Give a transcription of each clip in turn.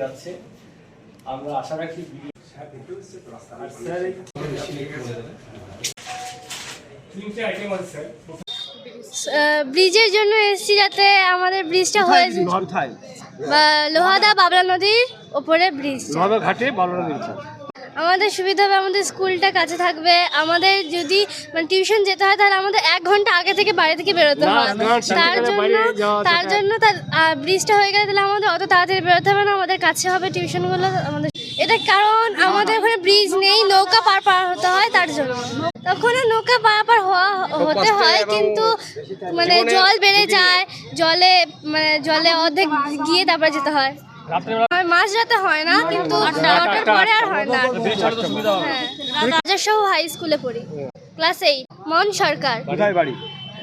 যাচ্ছে আমরা আশা রাখি ব্রিজের জন্য এসেছি যাতে আমাদের ব্রিজটা হয়ে লোহাদা বাবলা নদীর ওপরে ব্রিজ। ঘাটে বালুরা দিচ্ছে আমাদের সুবিধা হবে আমাদের স্কুলটা কাছে থাকবে। আমাদের যদি মানে টিউশন যেতে হয় তাহলে আমাদের এক ঘণ্টা আগে থেকে বাড়ি থেকে বেরোতে হয়। তার জন্য তার জন্য তার ব্রিজটা হয়ে গেলে তাহলে আমাদের অত তাড়াতাড়ি বেরোতে হবে না আমাদের কাছে হবে টিউশনগুলো আমাদের এটা কারণ আমাদের ওখানে ব্রিজ নেই নৌকা পার পার হতে হয় তার জন্য। তখন নৌকা পার পার হওয়া হতে হয় কিন্তু মানে জল বেড়ে যায় জলে মানে জলে অর্ধেক গিয়ে তারপরে যেতে হয়। মাঝ রাতে হয় না কিন্তু নটার পরে আর হয় না। রাজাসহ হাই স্কুলে পড়ি। ক্লাস এইট মন সরকার।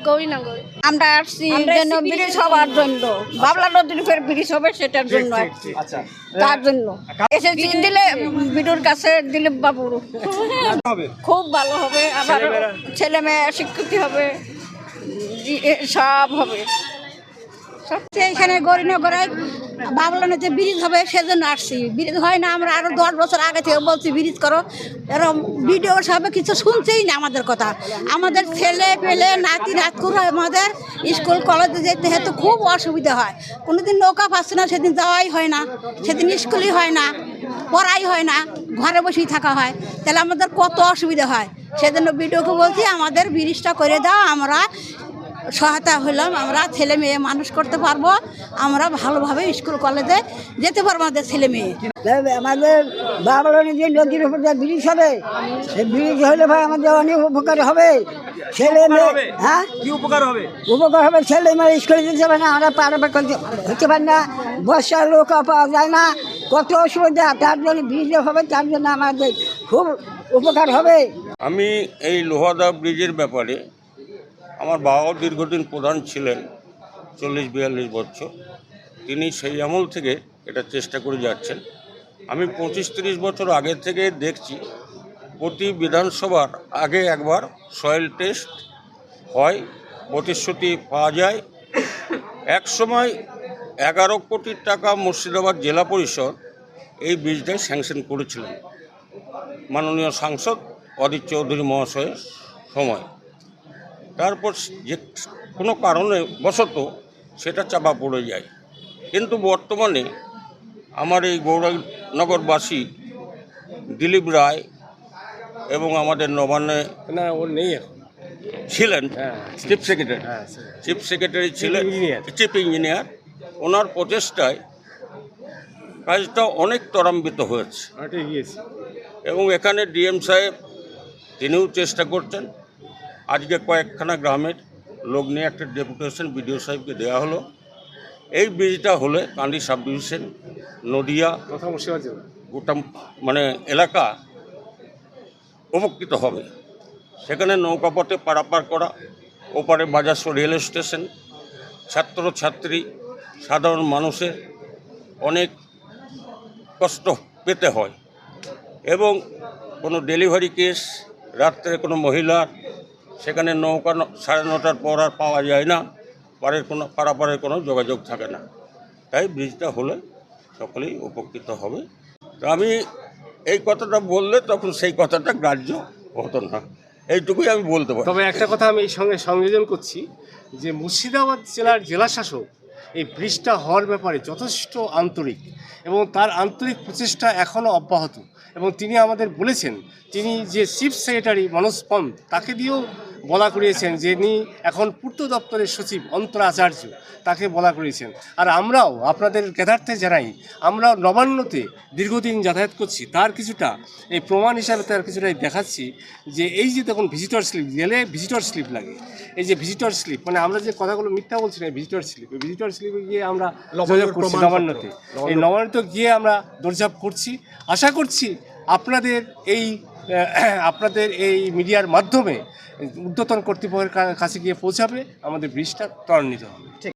গৌরীনগর। আমরা আসছি জন্য ব্রিজ হওয়ার জন্য। বাবলা নদীর উপর ব্রিজ হবে সেটার জন্য। আচ্ছা। তার জন্য। দিলে বিডুর কাছে দিলীপ বাবুর। খুব ভালো হবে। আবার ছেলেমেয়েরা? ছেলে মেয়ে শিক্ষিত হবে সব হবে। সবচেয়ে এখানে গরিনগরে বাবলা যে ব্রিজ হবে, সেজন্য আসছি। ব্রিজ হয় না, আমরা আরও দশ বছর আগে থেকে বলছি, ব্রিজ করো। এরকম ভিডিও সবে কিছু শুনছেই না আমাদের কথা। আমাদের ছেলে পেলে, নাতি নাতকুর আমাদের স্কুল, কলেজে যেতে হেতু খুব অসুবিধা হয়। কোনোদিন নৌকা পাচ্ছে না, সেদিন যাওয়াই হয় না। সেদিন স্কুলই হয় না, পড়াই হয় না, ঘরে বসেই থাকা হয়। তাহলে আমাদের কত অসুবিধা হয়? সেজন্য ভিডিওকে বলছি, আমাদের ব্রিজটা করে দাও, আমরা সহায়তা হলাম আমরা ছেলে মেয়ে মানুষ করতে পারব। আমরা ভালোভাবে স্কুল কলেজে যেতে পারব আমাদের ছেলে মেয়ে। আমাদের বাবলা নদীর নদীর উপর যে ব্রিজ হবে সেই ব্রিজ হলে ভাই আমাদের অনেক উপকার হবে। ছেলে মেয়ে হ্যাঁ? কি উপকার হবে? উপকার হবে ছেলে মেয়ে স্কুলে যেতে পারে না আমরা পারাপার করতে হতে পারি না। বর্ষার লোক পাওয়া যায় না। কত অসুবিধা তার জন্য ব্রিজ হবে তার জন্য আমাদের খুব উপকার হবে। আমি এই লোহাদা ব্রিজের ব্যাপারে আমার বাবাও দীর্ঘদিন প্রধান ছিলেন, চল্লিশ বিয়াল্লিশ বছর। তিনি সেই আমল থেকে এটা চেষ্টা করে যাচ্ছেন। আমি পঁচিশ তিরিশ বছর আগে থেকে দেখছি, প্রতি বিধানসভার আগে একবার সয়েল টেস্ট হয় প্রতিশ্রুতি পাওয়া যায়। এক সময় এগারো কোটি টাকা মুর্শিদাবাদ জেলা পরিষদ এই ব্রিজটা স্যাংশন করেছিলেন। মাননীয় সাংসদ অদিত চৌধুরী মহাশয়ের সময়। তারপর যে কোনো কারণে বশত সেটা চাপা পড়ে যায়। কিন্তু বর্তমানে আমার এই গৌরনগরবাসী দিলীপ রায় এবং আমাদের নবান্নে না ওর নেই এখন। ছিলেন। চিফ সেক্রেটারি হ্যাঁ চিফ সেক্রেটারি ছিলেন। চিফ ইঞ্জিনিয়ার ওনার প্রচেষ্টায় কাজটা অনেক ত্বরান্বিত হয়েছে। এবং এখানে ডিএম সাহেব তিনিও চেষ্টা করছেন। আজকে কয়েকখানা গ্রামের লোক নিয়ে একটা ডেপুটেশন বিডিও সাহেবকে দেওয়া হলো। এই ব্রিজটা হলে কান্দি সাব ডিভিশন নদিয়া গোটা মানে এলাকা উপকৃত হবে। সেখানে নৌকাপথে পারাপার করা ওপারে বাজার রেল স্টেশন ছাত্র ছাত্রী সাধারণ মানুষের অনেক কষ্ট পেতে হয়। এবং কোনো ডেলিভারি কেস রাত্রে কোনো মহিলার সেখানে নৌকা সাড়ে নটার পর আর পাওয়া যায় না। পাড়ের কোনো, পারাপারের কোনো যোগাযোগ থাকে না। তাই ব্রিজটা হলে সকলেই উপকৃত হবে। তো আমি এই কথাটা বললে তখন সেই কথাটা গ্রাহ্য হতো না। এইটুকুই আমি বলতে পারি। তবে একটা কথা আমি এই সঙ্গে সংযোজন করছি যে মুর্শিদাবাদ জেলার জেলা শাসক এই ব্রিজটা হওয়ার ব্যাপারে যথেষ্ট আন্তরিক এবং তার আন্তরিক প্রচেষ্টা এখনও অব্যাহত। এবং তিনি আমাদের বলেছেন, তিনি যে চিফ সেক্রেটারি মনোজ পন্ত তাকে দিয়েও বলা করিয়েছেন যিনি এখন পূর্ত দপ্তরের সচিব অন্তরা আচার্য তাকে বলা করিয়েছেন। আর আমরাও আপনাদের জ্ঞাতার্থে জানাই আমরাও নবান্নতে দীর্ঘদিন যাতায়াত করছি তার কিছুটা এই প্রমাণ হিসাবে তার কিছুটা এই দেখাচ্ছি যে এই যে দেখুন ভিজিটর স্লিপ গেলে ভিজিটর স্লিপ লাগে। এই যে ভিজিটর স্লিপ মানে আমরা যে কথাগুলো মিথ্যা বলছি না ভিজিটর স্লিপ এই ভিজিটর স্লিপে গিয়ে আমরা যোগাযোগ করছি নবান্নতে। এই নবান্নতে গিয়ে আমরা দৌড়ঝাঁপ করছি। আশা করছি আপনাদের এই আপনাদের এই মিডিয়ার মাধ্যমে উদ্যতন কর্তৃপক্ষের কাছে গিয়ে পৌঁছাবে আমাদের ব্রিজটা ত্বরান্বিত হবে।